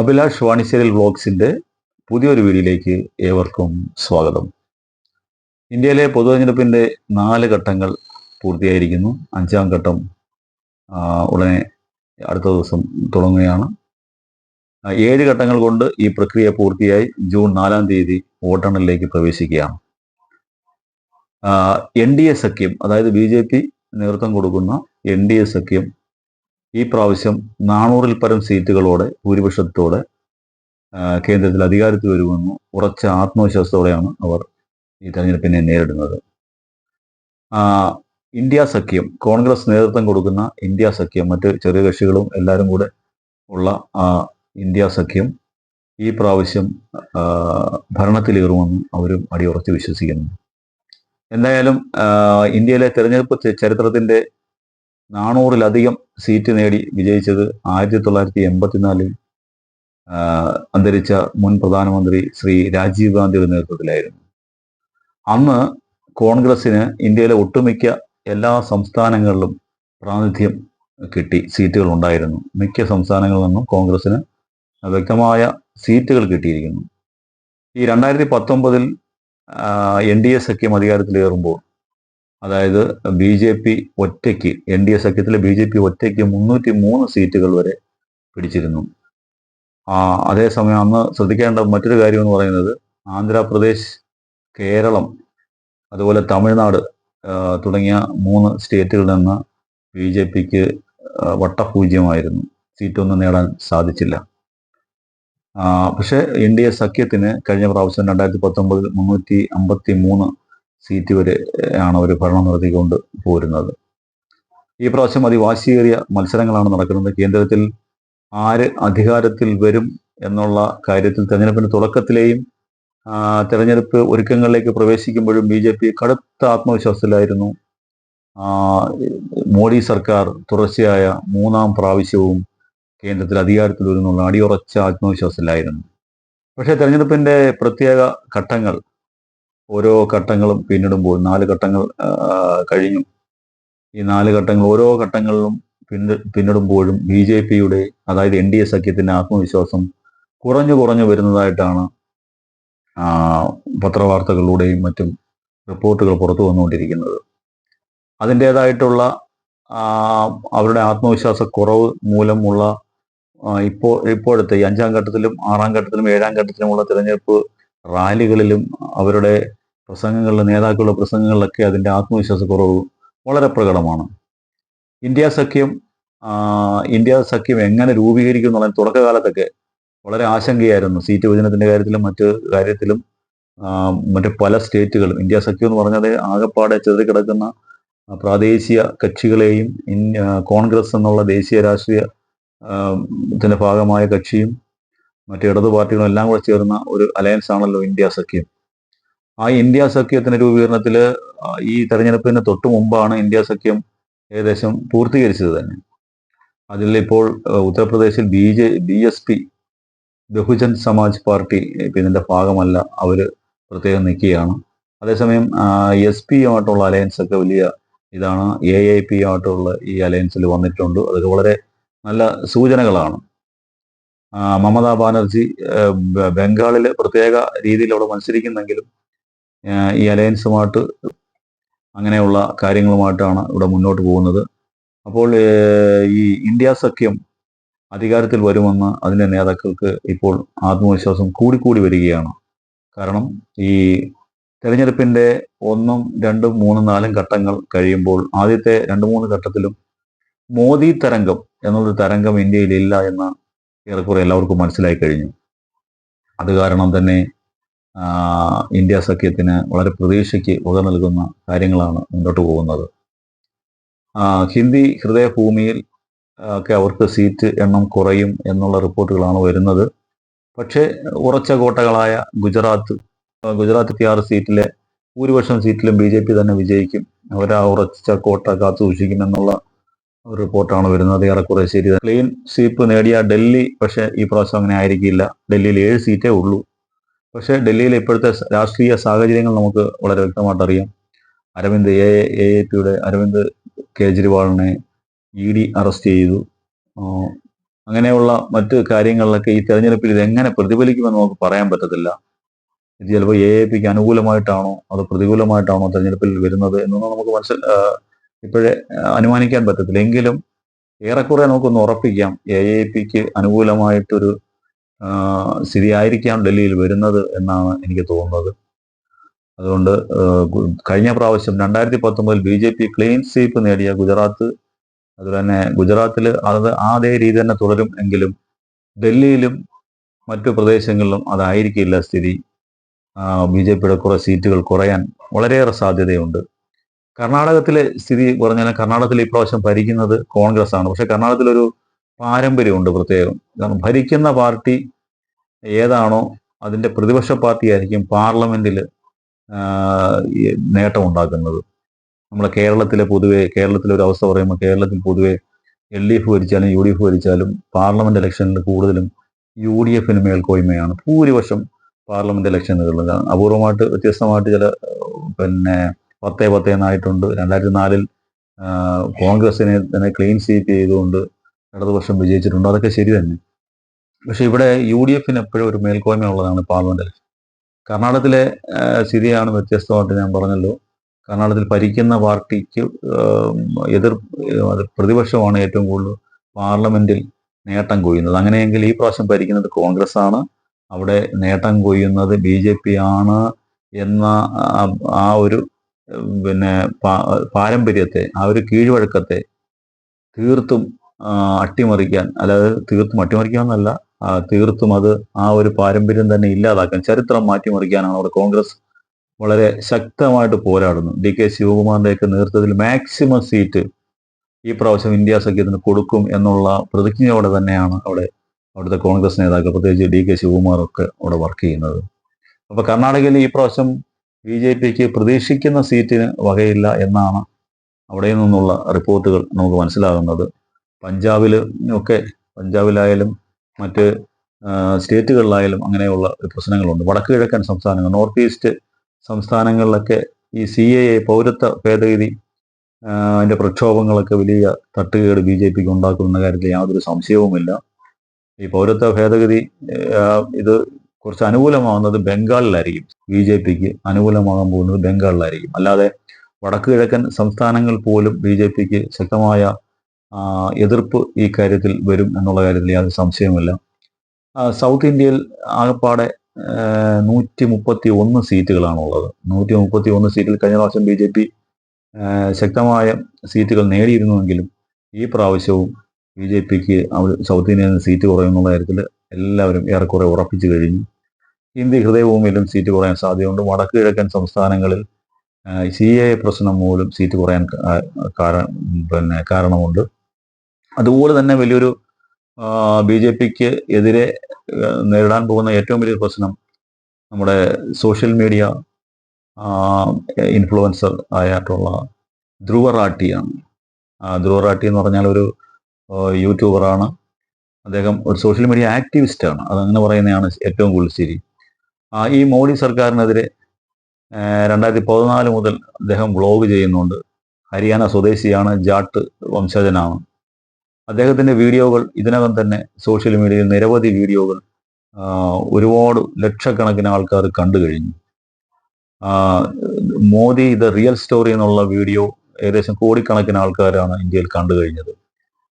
അഭിലാഷ് വാണിശ്ശേരിൽ വ്ളോഗ്സിന്റെ പുതിയൊരു വീഡിയോയിലേക്ക് ഏവർക്കും സ്വാഗതം. ഇന്ത്യയിലെ പൊതുതെരഞ്ഞെടുപ്പിന്റെ നാല് ഘട്ടങ്ങൾ പൂർത്തിയായിരിക്കുന്നു. അഞ്ചാം ഘട്ടം ഉടനെ അടുത്ത ദിവസം തുടങ്ങുകയാണ്. ഏഴ് ഘട്ടങ്ങൾ കൊണ്ട് ഈ പ്രക്രിയ പൂർത്തിയായി ജൂൺ നാലാം തീയതി വോട്ടെണ്ണലിലേക്ക് പ്രവേശിക്കുകയാണ്. എൻ ഡി എ സഖ്യം അതായത് ബി ജെ പി നേതൃത്വം കൊടുക്കുന്ന എൻ ഡി എ സഖ്യം ഈ പ്രാവശ്യം നാനൂറിൽ പരം സീറ്റുകളോടെ ഭൂരിപക്ഷത്തോടെ കേന്ദ്രത്തിൽ അധികാരത്തിൽ വരുമെന്ന് ഉറച്ച ആത്മവിശ്വാസത്തോടെയാണ് അവർ ഈ തെരഞ്ഞെടുപ്പിനെ നേരിടുന്നത്. ഇന്ത്യ സഖ്യം കോൺഗ്രസ് നേതൃത്വം കൊടുക്കുന്ന ഇന്ത്യ സഖ്യം മറ്റ് ചെറിയ കക്ഷികളും എല്ലാവരും കൂടെ ഉള്ള ഇന്ത്യ സഖ്യം ഈ പ്രാവശ്യം ഭരണത്തിലേറുമെന്ന് അവരും അടിയുറച്ച് വിശ്വസിക്കുന്നു. എന്തായാലും ഇന്ത്യയിലെ തെരഞ്ഞെടുപ്പ് ചരിത്രത്തിന്റെ നാനൂറിലധികം സീറ്റ് നേടി വിജയിച്ചത് ആയിരത്തി തൊള്ളായിരത്തി എൺപത്തിനാലിൽ അന്തരിച്ച മുൻ പ്രധാനമന്ത്രി ശ്രീ രാജീവ് ഗാന്ധിയുടെ നേതൃത്വത്തിലായിരുന്നു. അന്ന് കോൺഗ്രസിന് ഇന്ത്യയിലെ ഒട്ടുമിക്ക എല്ലാ സംസ്ഥാനങ്ങളിലും പ്രാതിനിധ്യം കിട്ടി സീറ്റുകൾ ഉണ്ടായിരുന്നു. മിക്ക സംസ്ഥാനങ്ങളിൽ നിന്നും കോൺഗ്രസിന് വ്യക്തമായ സീറ്റുകൾ കിട്ടിയിരിക്കുന്നു. ഈ രണ്ടായിരത്തി പത്തൊമ്പതിൽ എൻ ഡി എ സഖ്യം അധികാരത്തിലേറുമ്പോൾ അതായത് ബി ജെ പി ഒറ്റയ്ക്ക് എൻ ഡി എ സഖ്യത്തിലെ ബി ജെ പി ഒറ്റയ്ക്ക് മുന്നൂറ്റി മൂന്ന് സീറ്റുകൾ വരെ പിടിച്ചിരുന്നു. ആ, അതേസമയം അന്ന് ശ്രദ്ധിക്കേണ്ട മറ്റൊരു കാര്യം എന്ന് പറയുന്നത് ആന്ധ്രാപ്രദേശ് കേരളം അതുപോലെ തമിഴ്നാട് തുടങ്ങിയ മൂന്ന് സ്റ്റേറ്റുകളിൽ നിന്ന് ബി ജെ പിക്ക് വട്ടപൂജ്യമായിരുന്നു. സീറ്റൊന്നും നേടാൻ സാധിച്ചില്ല. പക്ഷേ എൻ ഡി എ സഖ്യത്തിന് കഴിഞ്ഞ പ്രാവശ്യം രണ്ടായിരത്തി പത്തൊമ്പതിൽ മുന്നൂറ്റി അമ്പത്തി മൂന്ന് സീറ്റ് വരെ ആണ് അവർ ഭരണം നടത്തിക്കൊണ്ട് പോരുന്നത്. ഈ പ്രാവശ്യം അതിവാശിയേറിയ മത്സരങ്ങളാണ് നടക്കുന്നത്. കേന്ദ്രത്തിൽ ആര് അധികാരത്തിൽ വരും എന്നുള്ള കാര്യത്തിൽ തെരഞ്ഞെടുപ്പിന് തുടക്കത്തിലെയും തെരഞ്ഞെടുപ്പ് ഒരുക്കങ്ങളിലേക്ക് പ്രവേശിക്കുമ്പോഴും ബി ജെ പി കടുത്ത ആത്മവിശ്വാസത്തിലായിരുന്നു. മോഡി സർക്കാർ തുടർച്ചയായ മൂന്നാം പ്രാവശ്യവും കേന്ദ്രത്തിൽ അധികാരത്തിൽ വരുന്നുള്ള അടിയുറച്ച ആത്മവിശ്വാസത്തിലായിരുന്നു. പക്ഷേ തെരഞ്ഞെടുപ്പിന്റെ പ്രത്യേക ഘട്ടങ്ങൾ ഓരോ ഘട്ടങ്ങളും പിന്നിടുമ്പോൾ നാല് ഘട്ടങ്ങൾ കഴിഞ്ഞു. ഈ നാല് ഘട്ടങ്ങൾ ഓരോ ഘട്ടങ്ങളിലും പിന്നി പിന്നിടുമ്പോഴും ബി ജെ പിയുടെ അതായത് എൻ ഡി എ സഖ്യത്തിന്റെ ആത്മവിശ്വാസം കുറഞ്ഞു കുറഞ്ഞു വരുന്നതായിട്ടാണ് പത്രവാർത്തകളിലൂടെയും മറ്റും റിപ്പോർട്ടുകൾ പുറത്തു വന്നുകൊണ്ടിരിക്കുന്നത്. അതിന്റെതായിട്ടുള്ള അവരുടെ ആത്മവിശ്വാസ കുറവ് മൂലമുള്ള ഇപ്പോ ഇപ്പോഴത്തെ ഈ അഞ്ചാം ഘട്ടത്തിലും ആറാം ഘട്ടത്തിലും ഏഴാം ഘട്ടത്തിലുമുള്ള തിരഞ്ഞെടുപ്പ് റാലികളിലും അവരുടെ പ്രസംഗങ്ങളിലും നേതാക്കളുടെ പ്രസംഗങ്ങളിലൊക്കെ അതിന്റെ ആത്മവിശ്വാസ കുറവ് വളരെ പ്രകടമാണ്. ഇന്ത്യ സഖ്യം ഇന്ത്യ സഖ്യം എങ്ങനെ രൂപീകരിക്കും എന്നുള്ള തുടക്കകാലത്തൊക്കെ വളരെ ആശങ്കയായിരുന്നു. സീറ്റ് വിഭജനത്തിന്റെ കാര്യത്തിലും മറ്റ് കാര്യത്തിലും മറ്റ് പല സ്റ്റേറ്റുകളും. ഇന്ത്യ സഖ്യം എന്ന് പറഞ്ഞത് ആകെപ്പാടെ ചെതറിക്കിടക്കുന്ന പ്രാദേശിക കക്ഷികളെയും കോൺഗ്രസ് എന്നുള്ള ദേശീയ രാഷ്ട്രീയ ത്തിന്റെ ഭാഗമായ കക്ഷിയും മറ്റ് ഇടതു പാർട്ടികളും എല്ലാം കൂടെ ചേർന്ന ഒരു അലയൻസ് ആണല്ലോ ഇന്ത്യ സഖ്യം. ആ ഇന്ത്യ സഖ്യത്തിന്റെ രൂപീകരണത്തിൽ ഈ തെരഞ്ഞെടുപ്പിന് തൊട്ടു മുമ്പാണ് ഇന്ത്യ സഖ്യം ഏകദേശം പൂർത്തീകരിച്ചത് തന്നെ. അതിൽ ഇപ്പോൾ ഉത്തർപ്രദേശിൽ B J B S P Bahujan Samaj party ഇതിന്റെ ഭാഗമല്ല അവർ പ്രത്യേകം നിൽക്കുകയാണ്. അതേസമയം എസ് പി ആയിട്ടുള്ള അലയൻസ് ഒക്കെ വലിയ ഇതാണ്. എ ഐ പി ആയിട്ടുള്ള ഈ അലയൻസിൽ വന്നിട്ടുണ്ട്. അതൊക്കെ വളരെ നല്ല സൂചനകളാണ്. മമതാ ബാനർജി ബംഗാളിൽ പ്രത്യേക രീതിയിൽ അവിടെ മത്സരിക്കുന്നെങ്കിലും ഈ അലയൻസുമായിട്ട് അങ്ങനെയുള്ള കാര്യങ്ങളുമായിട്ടാണ് ഇവിടെ മുന്നോട്ട് പോകുന്നത്. അപ്പോൾ ഈ ഇന്ത്യ സഖ്യം അധികാരത്തിൽ വരുമെന്ന് അതിന്റെ നേതാക്കൾക്ക് ഇപ്പോൾ ആത്മവിശ്വാസം കൂടിക്കൂടി വരികയാണ്. കാരണം ഈ തെരഞ്ഞെടുപ്പിന്റെ ഒന്നും രണ്ടും മൂന്നും നാലും ഘട്ടങ്ങൾ കഴിയുമ്പോൾ ആദ്യത്തെ രണ്ട് മൂന്ന് ഘട്ടത്തിലും മോദി തരംഗം എന്നുള്ളൊരു തരംഗം ഇന്ത്യയിൽ ഇല്ല എന്ന് ഏറെക്കുറെ എല്ലാവർക്കും മനസ്സിലായി കഴിഞ്ഞു. അത് കാരണം തന്നെ ഇന്ത്യ സഖ്യത്തിന് വളരെ പ്രതീക്ഷയ്ക്ക് വക നൽകുന്ന കാര്യങ്ങളാണ് മുന്നോട്ട് പോകുന്നത്. ഹിന്ദി ഹൃദയഭൂമിയിൽ ഒക്കെ അവർക്ക് സീറ്റ് എണ്ണം കുറയും എന്നുള്ള റിപ്പോർട്ടുകളാണ് വരുന്നത്. പക്ഷേ ഉറച്ച കോട്ടകളായ ഗുജറാത്ത് ഗുജറാത്ത് ഗുജറാത്ത് ആർ സീറ്റിലെ ഭൂരിപക്ഷം സീറ്റിലും ബി ജെ പി തന്നെ വിജയിക്കും. അവർ ആ ഉറച്ച കോട്ട കാത്തു സൂക്ഷിക്കും എന്നുള്ള ഒരു റിപ്പോർട്ടാണ് വരുന്നത്. ഏറെക്കുറെ ശരി ക്ലീൻ സ്വീപ്പ് നേടിയ ഡൽഹി പക്ഷേ ഈ പ്രാവശ്യം അങ്ങനെ ആയിരിക്കില്ല. ഡൽഹിയിൽ ഏഴ് സീറ്റേ ഉള്ളൂ. പക്ഷേ ഡൽഹിയിലെ ഇപ്പോഴത്തെ രാഷ്ട്രീയ സാഹചര്യങ്ങൾ നമുക്ക് വളരെ വ്യക്തമായിട്ട് അറിയാം. അരവിന്ദ് എ എ പിയുടെ അരവിന്ദ് കേജ്രിവാളിനെ ഇ ഡി അറസ്റ്റ് ചെയ്തു. അങ്ങനെയുള്ള മറ്റ് കാര്യങ്ങളിലൊക്കെ ഈ തെരഞ്ഞെടുപ്പിൽ ഇത് എങ്ങനെ പ്രതിഫലിക്കുമെന്ന് നമുക്ക് പറയാൻ പറ്റത്തില്ല. ഇത് ചിലപ്പോൾ എ എ പിക്ക് അനുകൂലമായിട്ടാണോ അതോ പ്രതികൂലമായിട്ടാണോ തെരഞ്ഞെടുപ്പിൽ വരുന്നത് എന്നൊന്നും നമുക്ക് മനസ്സിൽ ഇപ്പോഴേ അനുമാനിക്കാൻ പറ്റത്തില്ല. എങ്കിലും ഏറെക്കുറെ നമുക്കൊന്ന് ഉറപ്പിക്കാം. എ എ പിക്ക് അനുകൂലമായിട്ടൊരു സ്ഥിതി ആയിരിക്കാം ഡൽഹിയിൽ വരുന്നത് എന്നാണ് എനിക്ക് തോന്നുന്നത്. അതുകൊണ്ട് കഴിഞ്ഞ പ്രാവശ്യം രണ്ടായിരത്തി പത്തൊമ്പതിൽ B J P clean sweep നേടിയ ഗുജറാത്ത് അതുപോലെ തന്നെ ഗുജറാത്തിൽ അത് അതേ രീതി തന്നെ തുടരും എങ്കിലും ഡൽഹിയിലും മറ്റു പ്രദേശങ്ങളിലും അതായിരിക്കില്ല സ്ഥിതി. ബി ജെ പിയുടെ കുറെ സീറ്റുകൾ കുറയാൻ വളരെയേറെ സാധ്യതയുണ്ട്. കർണാടകത്തിലെ സ്ഥിതി പറഞ്ഞാൽ കർണാടകത്തിൽ ഇപ്രാവശ്യം ഭരിക്കുന്നത് കോൺഗ്രസ് ആണ് പക്ഷെ കർണാടകത്തിലൊരു പാരമ്പര്യമുണ്ട് പ്രത്യേകം. കാരണം ഭരിക്കുന്ന പാർട്ടി ഏതാണോ അതിന്റെ പ്രതിപക്ഷ പാർട്ടി ആയിരിക്കും പാർലമെന്റിൽ നേട്ടം ഉണ്ടാക്കുന്നത് നമ്മളെ കേരളത്തിലെ പൊതുവെ കേരളത്തിലെ ഒരു അവസ്ഥ പറയുമ്പോൾ കേരളത്തിൽ പൊതുവെ എൽ ഡി എഫ് ഭരിച്ചാലും യു ഡി എഫ് ഭരിച്ചാലും പാർലമെന്റ് ഇലക്ഷനിൽ കൂടുതലും യു ഡി എഫിന് മേൽക്കോയ്മയാണ് ഭൂരിപക്ഷം പാർലമെന്റ് ഇലക്ഷനുകളിൽ അപൂർവമായിട്ട് വ്യത്യസ്തമായിട്ട് ചില പിന്നെ പത്തേ പത്തേ എന്നായിട്ടുണ്ട്. രണ്ടായിരത്തി നാലിൽ കോൺഗ്രസിനെ തന്നെ ക്ലീൻ സ്വീപ്പ് ചെയ്തുകൊണ്ട് ഇടതുപക്ഷം വിജയിച്ചിട്ടുണ്ട്. അതൊക്കെ ശരി തന്നെ. പക്ഷെ ഇവിടെ യു ഡി എഫിന് എപ്പോഴും ഒരു മേൽക്കോയ്മ ഉള്ളതാണ് പാർലമെന്റ് ഇലക്ഷൻ കർണാടകത്തിലെ സ്ഥിതിയാണ് വ്യത്യസ്തമായിട്ട് ഞാൻ പറഞ്ഞല്ലോ. കർണാടകത്തിൽ ഭരിക്കുന്ന പാർട്ടിക്ക് എതിർ പ്രതിപക്ഷമാണ് ഏറ്റവും കൂടുതൽ പാർലമെന്റിൽ നേട്ടം കൊയ്യുന്നത്. അങ്ങനെയെങ്കിൽ ഈ പ്രാവശ്യം ഭരിക്കുന്നത് കോൺഗ്രസ് ആണ് അവിടെ നേട്ടം കൊയ്യുന്നത് ബി ജെ പി ആണ് എന്ന ആ- ഒരു പിന്നെ പാരമ്പര്യത്തെ ആ ഒരു കീഴ്വഴക്കത്തെ തീർത്തും അട്ടിമറിക്കാൻ അല്ലാതെ തീർത്തും അട്ടിമറിക്കാമെന്നല്ല ആ, തീർത്തും അത് ആ ഒരു പാരമ്പര്യം തന്നെ ഇല്ലാതാക്കാൻ ചരിത്രം മാറ്റിമറിക്കാനാണ് അവിടെ കോൺഗ്രസ് വളരെ ശക്തമായിട്ട് പോരാടുന്നു ഡി കെ ശിവകുമാറിന്റെയൊക്കെ നേതൃത്വത്തിൽ മാക്സിമം സീറ്റ് ഈ പ്രാവശ്യം ഇന്ത്യ സഖ്യത്തിന് കൊടുക്കും എന്നുള്ള പ്രതിജ്ഞയോടെ തന്നെയാണ് അവിടെ അവിടുത്തെ കോൺഗ്രസ് നേതാക്കൾ പ്രത്യേകിച്ച് ഡി കെ ശിവകുമാറൊക്കെ അവിടെ വർക്ക് ചെയ്യുന്നത്. അപ്പൊ കർണാടകയിൽ ഈ പ്രാവശ്യം ബി ജെ പിക്ക് പ്രതീക്ഷിക്കുന്ന സീറ്റിന് വകയില്ല എന്നാണ് അവിടെ നിന്നുള്ള റിപ്പോർട്ടുകൾ നമുക്ക് മനസ്സിലാകുന്നത്. പഞ്ചാബിൽ ഒക്കെ പഞ്ചാബിലായാലും മറ്റ് സ്റ്റേറ്റുകളിലായാലും അങ്ങനെയുള്ള പ്രശ്നങ്ങളുണ്ട്. വടക്ക് കിഴക്കൻ സംസ്ഥാനങ്ങൾ നോർത്ത് ഈസ്റ്റ് സംസ്ഥാനങ്ങളിലൊക്കെ ഈ സി എ എ പൗരത്വ ഭേദഗതി അതിന്റെ പ്രക്ഷോഭങ്ങളൊക്കെ വലിയ തട്ടുകേട് ബി ജെ പിക്ക് ഉണ്ടാക്കുന്ന കാര്യത്തിൽ യാതൊരു സംശയവുമില്ല. ഈ പൗരത്വ ഭേദഗതി ഇത് കുറച്ച് അനുകൂലമാവുന്നത് ബംഗാളിലായിരിക്കും. ബി ജെ പിക്ക് അനുകൂലമാകാൻ പോകുന്നത് ബംഗാളിലായിരിക്കും. അല്ലാതെ വടക്ക് കിഴക്കൻ സംസ്ഥാനങ്ങൾ പോലും ബി ജെ പിക്ക് ശക്തമായ എതിർപ്പ് ഈ കാര്യത്തിൽ വരും എന്നുള്ള കാര്യത്തിൽ യാതൊരു സംശയവുമില്ല. സൗത്ത് ഇന്ത്യയിൽ ആകപ്പാടെ നൂറ്റി മുപ്പത്തി ഒന്ന് സീറ്റുകളാണുള്ളത്. നൂറ്റി മുപ്പത്തി ഒന്ന് സീറ്റിൽ കഴിഞ്ഞ പ്രാവശ്യം ബി ജെ പി ശക്തമായ സീറ്റുകൾ നേടിയിരുന്നുവെങ്കിലും ഈ പ്രാവശ്യവും ബി ജെ പിക്ക് സൗത്ത് ഇന്ത്യയിൽ നിന്ന് സീറ്റ് കുറയുന്നുള്ള കാര്യത്തിൽ എല്ലാവരും ഏറെക്കുറെ ഉറപ്പിച്ചു കഴിഞ്ഞു. ഇന്ത്യ ഹൃദയഭൂമിയിലും സീറ്റ് കുറയാൻ സാധ്യതയുണ്ട്. വടക്ക് കിഴക്കൻ സംസ്ഥാനങ്ങളിൽ സി എ പ്രശ്നം മൂലം സീറ്റ് കുറയാൻ കാരണം കാര- പിന്നെ കാരണമുണ്ട്. അതുപോലെ തന്നെ വലിയൊരു ബി ജെ പിക്ക് എതിരെ നേരിടാൻ പോകുന്ന ഏറ്റവും വലിയൊരു പ്രശ്നം നമ്മുടെ സോഷ്യൽ മീഡിയ ഇൻഫ്ലുവൻസർ ആയിട്ടുള്ള ധ്രുവ റാട്ടിയാണ് ധ്രുവ റാട്ടി എന്ന് പറഞ്ഞാൽ ഒരു യൂട്യൂബറാണ്. അദ്ദേഹം ഒരു സോഷ്യൽ മീഡിയ ആക്ടിവിസ്റ്റാണ്. അതങ്ങനെ പറയുന്നതാണ് ഏറ്റവും കൂടുതൽ ശരി. ഈ മോഡി സർക്കാരിനെതിരെ രണ്ടായിരത്തി പതിനാല് മുതൽ അദ്ദേഹം വ്ളോഗ് ചെയ്യുന്നുണ്ട്. ഹരിയാന സ്വദേശിയാണ് ജാട്ട് വംശജനാണ്. അദ്ദേഹത്തിന്റെ വീഡിയോകൾ ഇതിനകം തന്നെ സോഷ്യൽ മീഡിയയിൽ നിരവധി വീഡിയോകൾ ഒരുപാട് ലക്ഷക്കണക്കിന് ആൾക്കാർ കണ്ടു കഴിഞ്ഞു. മോദി ദ റിയൽ സ്റ്റോറി എന്നുള്ള വീഡിയോ ഏകദേശം കോടിക്കണക്കിന് ആൾക്കാരാണ് ഇന്ത്യയിൽ കണ്ടു കഴിഞ്ഞത്.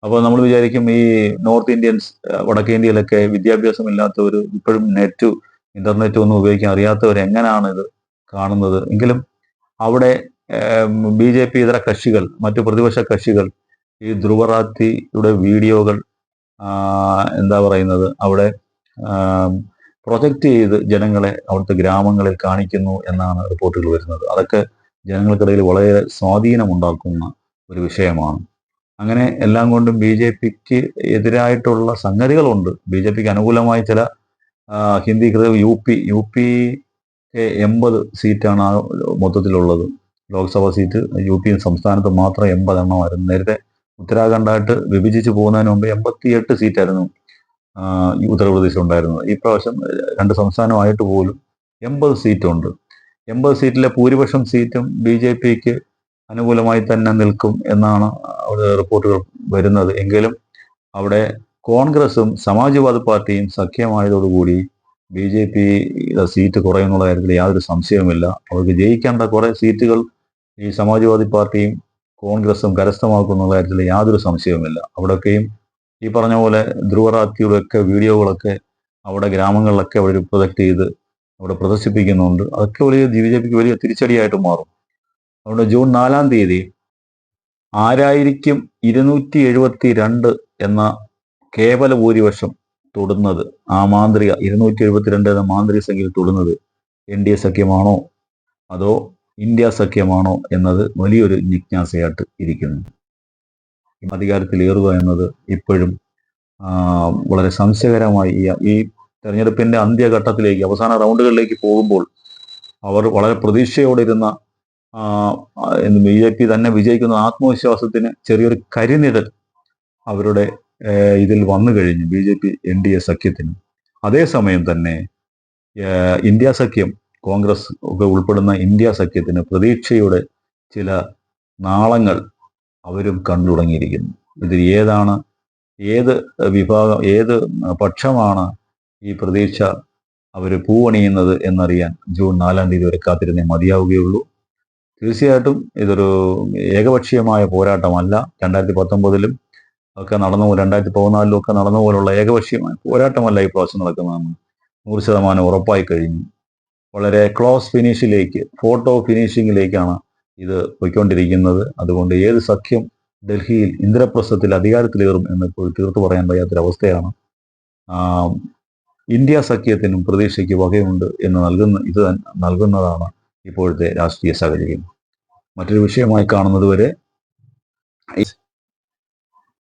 അപ്പോൾ നമ്മൾ വിചാരിക്കും ഈ നോർത്ത് ഇന്ത്യൻസ് വടക്കേ ഇന്ത്യയിലൊക്കെ വിദ്യാഭ്യാസം ഇല്ലാത്തവർ ഇപ്പോഴും നെറ്റ് ഇന്റർനെറ്റ് ഒന്നും ഉപയോഗിക്കാൻ അറിയാത്തവർ എങ്ങനെയാണ് ഇത് കാണുന്നത്? എങ്കിലും അവിടെ ബി ജെ പി ഇതര കക്ഷികൾ മറ്റു പ്രതിപക്ഷ കക്ഷികൾ ഈ ധ്രുവറാത്തിയുടെ വീഡിയോകൾ എന്താ പറയുന്നത് അവിടെ പ്രൊജക്റ്റ് ചെയ്ത് ജനങ്ങളെ അവിടുത്തെ ഗ്രാമങ്ങളിൽ കാണിക്കുന്നു എന്നാണ് റിപ്പോർട്ടുകൾ വരുന്നത്. അതൊക്കെ ജനങ്ങൾക്കിടയിൽ വളരെ സ്വാധീനമുണ്ടാക്കുന്ന ഒരു വിഷയമാണ്. അങ്ങനെ എല്ലാം കൊണ്ടും ബി ജെ പിക്ക് എതിരായിട്ടുള്ള സംഗതികളുണ്ട്. ബി ജെ പിക്ക് അനുകൂലമായി ചില ഹിന്ദി ഹൃദയം യു പി യു പി എൺപത് സീറ്റാണ് ആ മൊത്തത്തിലുള്ളത്. ലോക്സഭാ സീറ്റ് യു പി സംസ്ഥാനത്ത് മാത്രം എൺപതെണ്ണമായിരുന്നു. നേരത്തെ ഉത്തരാഖണ്ഡായിട്ട് വിഭജിച്ച് പോകുന്നതിന് മുമ്പ് എൺപത്തിയെട്ട് സീറ്റായിരുന്നു ഉത്തർപ്രദേശിൽ ഉണ്ടായിരുന്നത്. ഈ പ്രാവശ്യം രണ്ട് സംസ്ഥാനമായിട്ട് പോലും എൺപത് സീറ്റുണ്ട്. എൺപത് സീറ്റിലെ ഭൂരിപക്ഷം സീറ്റും ബി ജെ പിക്ക് അനുകൂലമായി തന്നെ നിൽക്കും എന്നാണ് അവിടെ റിപ്പോർട്ടുകൾ വരുന്നത്. എങ്കിലും അവിടെ കോൺഗ്രസും സമാജ്വാദി പാർട്ടിയും സഖ്യമായതോടുകൂടി ബി ജെ പി സീറ്റ് കുറയുന്നുള്ള കാര്യത്തിൽ യാതൊരു സംശയവുമില്ല. അവർക്ക് ജയിക്കേണ്ട കുറേ സീറ്റുകൾ ഈ സമാജ്വാദി പാർട്ടിയും കോൺഗ്രസും കരസ്ഥമാക്കുന്നുള്ള കാര്യത്തിൽ യാതൊരു സംശയവുമില്ല. അവിടെയൊക്കെയും ഈ പറഞ്ഞ പോലെ ധ്രുവറാത്തിയുടെയൊക്കെ വീഡിയോകളൊക്കെ അവിടെ ഗ്രാമങ്ങളിലൊക്കെ അവർ പ്രൊജക്ട് ചെയ്ത് അവിടെ പ്രദർശിപ്പിക്കുന്നുണ്ട്. അതൊക്കെ വലിയ ബി ജെ പിക്ക് വലിയ തിരിച്ചടിയായിട്ട് മാറും. അതുകൊണ്ട് ജൂൺ നാലാം തീയതി ആരായിരിക്കും ഇരുന്നൂറ്റി എഴുപത്തി രണ്ട് എന്ന കേവല ഭൂരിപക്ഷം തൊടുന്നത് ആ മാന്ത്രിക ഇരുന്നൂറ്റി എഴുപത്തിരണ്ട് എന്ന മാന്ത്രിക സംഖ്യയിൽ തൊടുന്നത് എൻ ഡി എ സഖ്യമാണോ അതോ ഇന്ത്യ സഖ്യമാണോ എന്നത് വലിയൊരു ജിജ്ഞാസയായിട്ട് ഇരിക്കുന്നു. അധികാരത്തിലേറുക എന്നത് ഇപ്പോഴും വളരെ സംശയകരമായി ഈ- തെരഞ്ഞെടുപ്പിന്റെ അന്ത്യഘട്ടത്തിലേക്ക് അവസാന റൗണ്ടുകളിലേക്ക് പോകുമ്പോൾ അവർ വളരെ പ്രതീക്ഷയോടെ ഇരുന്ന ബി ജെ പി തന്നെ വിജയിക്കുന്ന ആത്മവിശ്വാസത്തിന് ചെറിയൊരു കരിനിഴൽ അവരുടെ ഇതിൽ വന്നു കഴിഞ്ഞു B J P N D A സഖ്യത്തിന്. അതേസമയം തന്നെ ഇന്ത്യ സഖ്യം കോൺഗ്രസ് ഒക്കെ ഉൾപ്പെടുന്ന ഇന്ത്യ സഖ്യത്തിന് പ്രതീക്ഷയുടെ ചില നാളങ്ങൾ അവരും കണ്ടു തുടങ്ങിയിരിക്കുന്നു ഇതിൽ ഏതാണ് ഏത് വിഭാഗം ഏത് പക്ഷമാണ് ഈ പ്രതീക്ഷ അവർ പൂവണിയുന്നത് എന്നറിയാൻ ജൂൺ നാലാം തീയതി വരെ കാത്തിരുന്നേ മതിയാവുകയുള്ളൂ. തീർച്ചയായിട്ടും ഇതൊരു ഏകപക്ഷീയമായ പോരാട്ടമല്ല. രണ്ടായിരത്തി പത്തൊമ്പതിലും ഒക്കെ നടന്ന പോലെ രണ്ടായിരത്തി പതിനാലിലും ഒക്കെ നടന്ന പോലുള്ള ഏകപക്ഷീയമായ പോരാട്ടമല്ല ഈ പ്രാവശ്യം നടക്കുന്നതെന്ന് നൂറ് ശതമാനം ഉറപ്പായി കഴിഞ്ഞു. വളരെ ക്ലോസ് ഫിനിഷിലേക്ക് ഫോട്ടോ ഫിനിഷിങ്ങിലേക്കാണ് ഇത് പോയിക്കൊണ്ടിരിക്കുന്നത്. അതുകൊണ്ട് ഏത് സഖ്യം ഡൽഹിയിൽ ഇന്ദ്രപ്രസ്ഥത്തിൽ അധികാരത്തിലേറും എന്ന് ഇപ്പോൾ തീർത്തു പറയാൻ വയ്യാത്തൊരവസ്ഥയാണ്. ഇന്ത്യ സഖ്യത്തിനും പ്രതീക്ഷയ്ക്ക് വകയുണ്ട് എന്ന് നൽകുന്ന ഇത് നൽകുന്നതാണ് ഇപ്പോഴത്തെ രാഷ്ട്രീയ സാഹചര്യം. മറ്റൊരു വിഷയമായി കാണുന്നത് വരെ